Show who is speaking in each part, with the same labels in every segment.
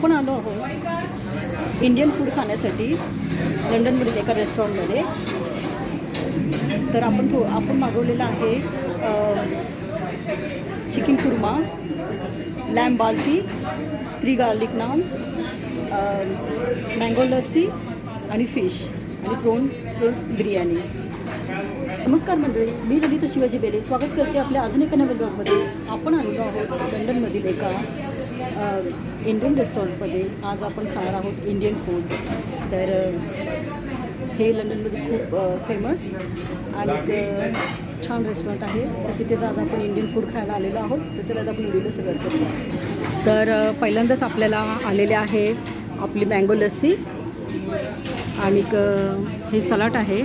Speaker 1: आपण आलो आहोत इंडियन फूड खाण्यासाठी लंडनमधील एका रेस्टॉरंटमध्ये तर आपण थो आपण मागवलेलं आहे chicken korma lamb balti three garlic naans mango lassi आणि फिश आणि प्रोन रोज बिर्याणी नमस्कार मंडळी मी ललिता शिवाजी बेले. स्वागत करते आपल्या अजून एका नव्या ब्लॉगमध्ये आपण आलेलो आहोत लंडनमधील एका इंडियन रेस्टॉरंटमध्ये आज आपण खाणार आहोत इंडियन फूड तर हे लंडनमध्ये खूप फेमस आणि छान रेस्टॉरंट आहे. तर तिथेच आज आपण इंडियन फूड खायला आलेलो आहोत. तर चला आता आपण व्हिडिओला सगळं करूया. तर पहिल्यांदाच आपल्याला आलेले आहे आपली मँगो लस्सी आणि हे सलाड आहे.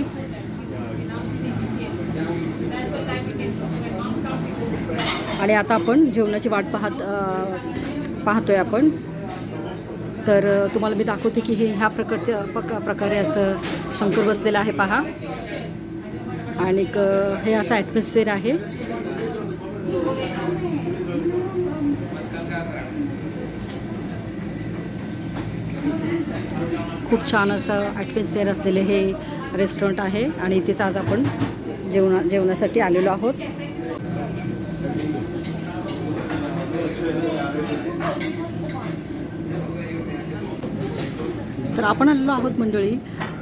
Speaker 1: आणि आता आपण जेवणाची वाट पाहत पाहतोय आपण. तर तुम्हाला मी दाखवते की हे ह्या प्रकारच्या पक प्रकारे असं शंकर बसलेलं आहे पहा. आणि हे असं ॲटमॉस्फिअर आहे. खूप छान असं ॲटमॉस्फिअर असलेले हे रेस्टॉरंट आहे. आणि इथेच आज आपण जेवणा जेवणासाठी आलेलो आहोत. तर आपण आलेलो आहोत मंडळी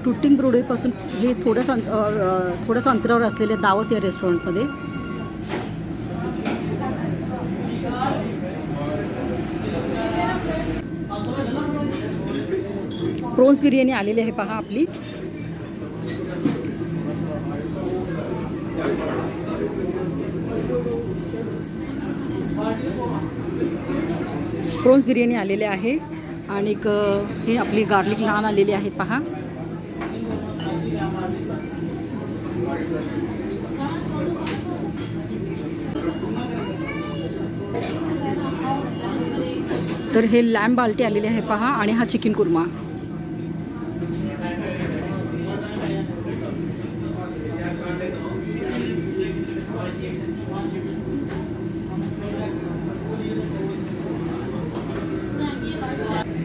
Speaker 1: टुटिंग ब्रोडवेपासून हे थोड्याच अंत थोड्याच अंतरावर असलेले दावत या रेस्टॉरंटमध्ये प्रोन्स बिर्याणी आलेली आहे पहा आपली. प्रॉन्स बिर्याणी आलेले आहे आणि हे आपली गार्लिक नान आलेली आहेत पहा. तर हे लॅम्ब बाल्टी आलेली आहे पहा आणि हा चिकन कुर्मा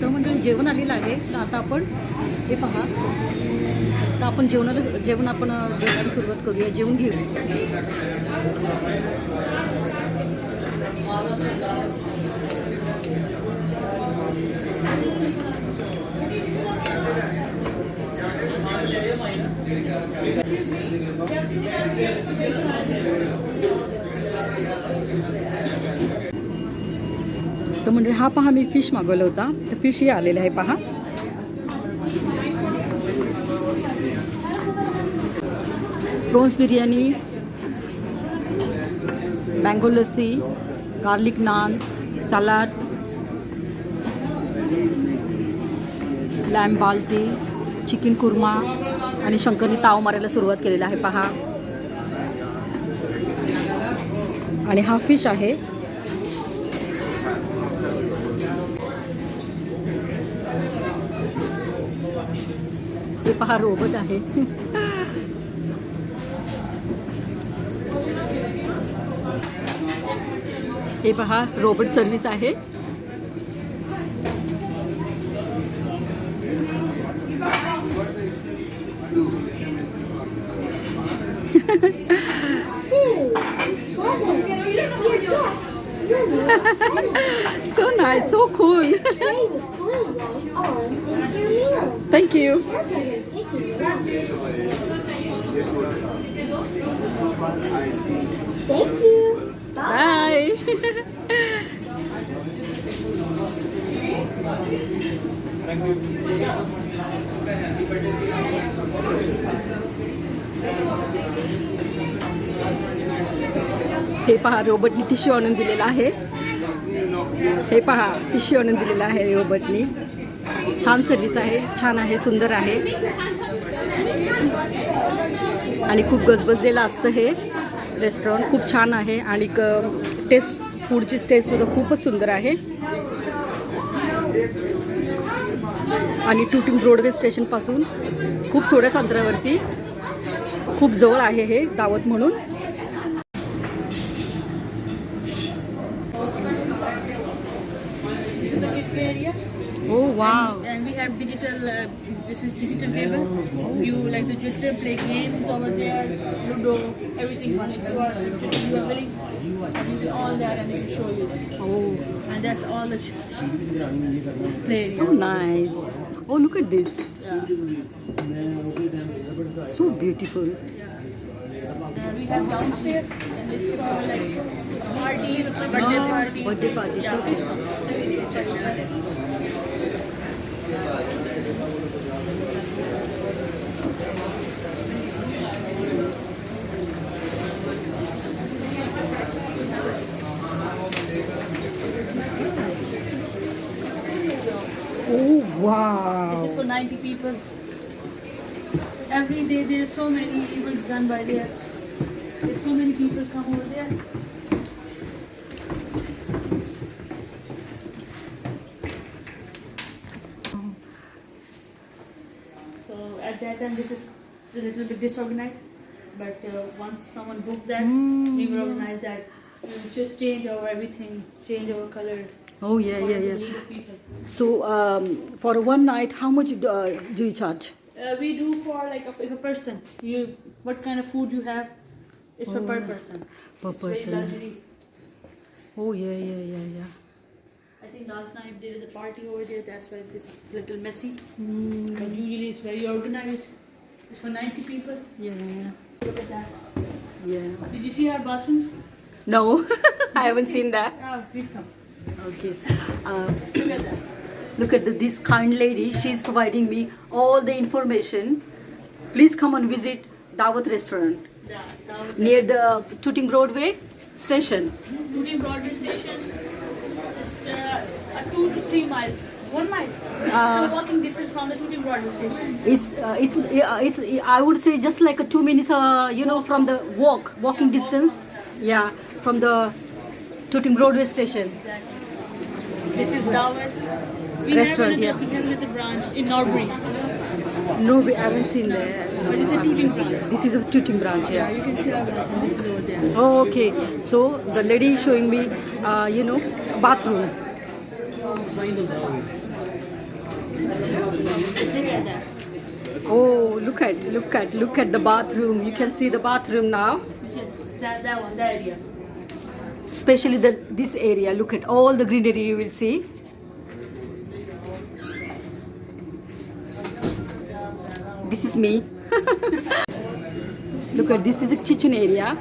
Speaker 1: तर मंडळी जेवण आलेला आहे तर आता आपण हे पहा. तर आपण जेवणाला जेवण आपण जेवणाला सुरुवात करूया. जेवण घेऊ तर म्हणजे हा पहा मी फिश मागवला होता. तर फिशही आलेला आहे पहा. Prawns biryani mango lassi garlic naan salad lamb balti chicken korma आणि शंकरनी ताव मारायला सुरुवात केलेला आहे पहा. आणि हा फिश आहे. पहा रोबोट आहे. हे पहा रोबोट सर्व्हिस आहे. सो नाय so Thank you.
Speaker 2: Thank you. Bye.
Speaker 1: हे पहा रोबोटने टिश्यू आणून दिलेला आहे हे पहा टिश्यू आणून दिलेला आहे रोबोटनी छान सर्विस आहे छान आहे सुंदर आहे. आणि खूप गजबजलेलं असतं हे रेस्टॉरंट खूप छान आहे आणि टेस्ट फूडची टेस्टसुद्धा खूपच सुंदर आहे. आणि टुटिंग ब्रॉडवे स्टेशनपासून खूप थोड्याच अंतरावरती खूप जवळ आहे हे दावत म्हणून. हो wow.
Speaker 3: Have digital. Uh, this is digital table. You like the digital play games over there, Ludo, everything. One. If you are you are willing, will all that and we will show you.
Speaker 1: Oh,
Speaker 3: And that's all the play
Speaker 1: so nice. Oh, look at this.
Speaker 3: Yeah.
Speaker 1: So beautiful.
Speaker 3: Uh, we have downstairs, and it's for like parties, birthday
Speaker 1: Ah,
Speaker 3: parties.
Speaker 1: birthday parties,
Speaker 3: Yeah.
Speaker 1: okay. Oh,
Speaker 3: is for 90 people. Every day there is so many events done by there. There's so many people come over there. So at that time this is a little bit disorganized. But uh, once someone booked that, we will organize that. We will just change our everything, change our colors.
Speaker 1: Oh, yeah, yeah, yeah.
Speaker 3: the need of people.
Speaker 1: So, um, for one night, how much do, uh, do you charge?
Speaker 3: Uh, we do for like a, if a person. You what kind of food you have? It's for per person.
Speaker 1: Per
Speaker 3: it's very
Speaker 1: person.
Speaker 3: luxury.
Speaker 1: Oh, yeah, yeah, yeah, yeah.
Speaker 3: I think last night there is a party over there. That's why this is a little messy.
Speaker 1: Mm,
Speaker 3: But usually it's very organized. It's for 90 people.
Speaker 1: yeah,
Speaker 3: Look at that.
Speaker 1: yeah.
Speaker 3: Did you see our bathrooms?
Speaker 1: No, I haven't seen that.
Speaker 3: Ah, please come.
Speaker 1: Okay. Uh,
Speaker 3: look at that.
Speaker 1: look at the, this kind lady. She's providing me all the information. Please come and visit Dawat restaurant near the Tooting Broadway station.
Speaker 3: Tooting Broadway Station. Just uh, two to three miles. One mile.
Speaker 1: Uh,
Speaker 3: so walking distance from the Tooting Broadway Station.
Speaker 1: It's uh, it's uh, it's I would say just like a two minutes. Uh, you know, from the walk walking distance. Yeah, from the Tooting Broadway station.
Speaker 3: Exactly. This is Dawat. We
Speaker 1: Restaurant,
Speaker 3: have
Speaker 1: yeah.
Speaker 3: another, We have another branch in Norbury.
Speaker 1: No, we haven't seen.
Speaker 3: But this is a Tooting branch.
Speaker 1: This is a Tooting branch.
Speaker 3: Yeah,
Speaker 1: Yeah.
Speaker 3: you can see our branch. This is over there.
Speaker 1: Oh, okay. So the lady is showing me, uh, you know, bathroom.
Speaker 3: Just look at that.
Speaker 1: Oh, look at, look at, look at the bathroom. You can see the bathroom now.
Speaker 3: That, that one, that area.
Speaker 1: Especially the this area. Look at all the greenery you will see. This is me. look at this is a kitchen area.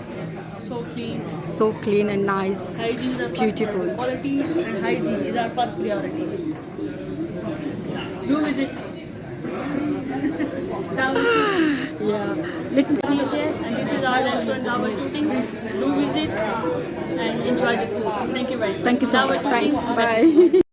Speaker 3: So clean.
Speaker 1: So clean and nice.
Speaker 3: Hygiene is our
Speaker 1: Beautiful.
Speaker 3: priority. Quality and hygiene is our first priority. Do visit.
Speaker 1: Yeah. Let me.
Speaker 3: There, and this is our restaurant. Do visit and enjoy the food. Thank you very much.
Speaker 1: Thank you so much. Thanks. Bye.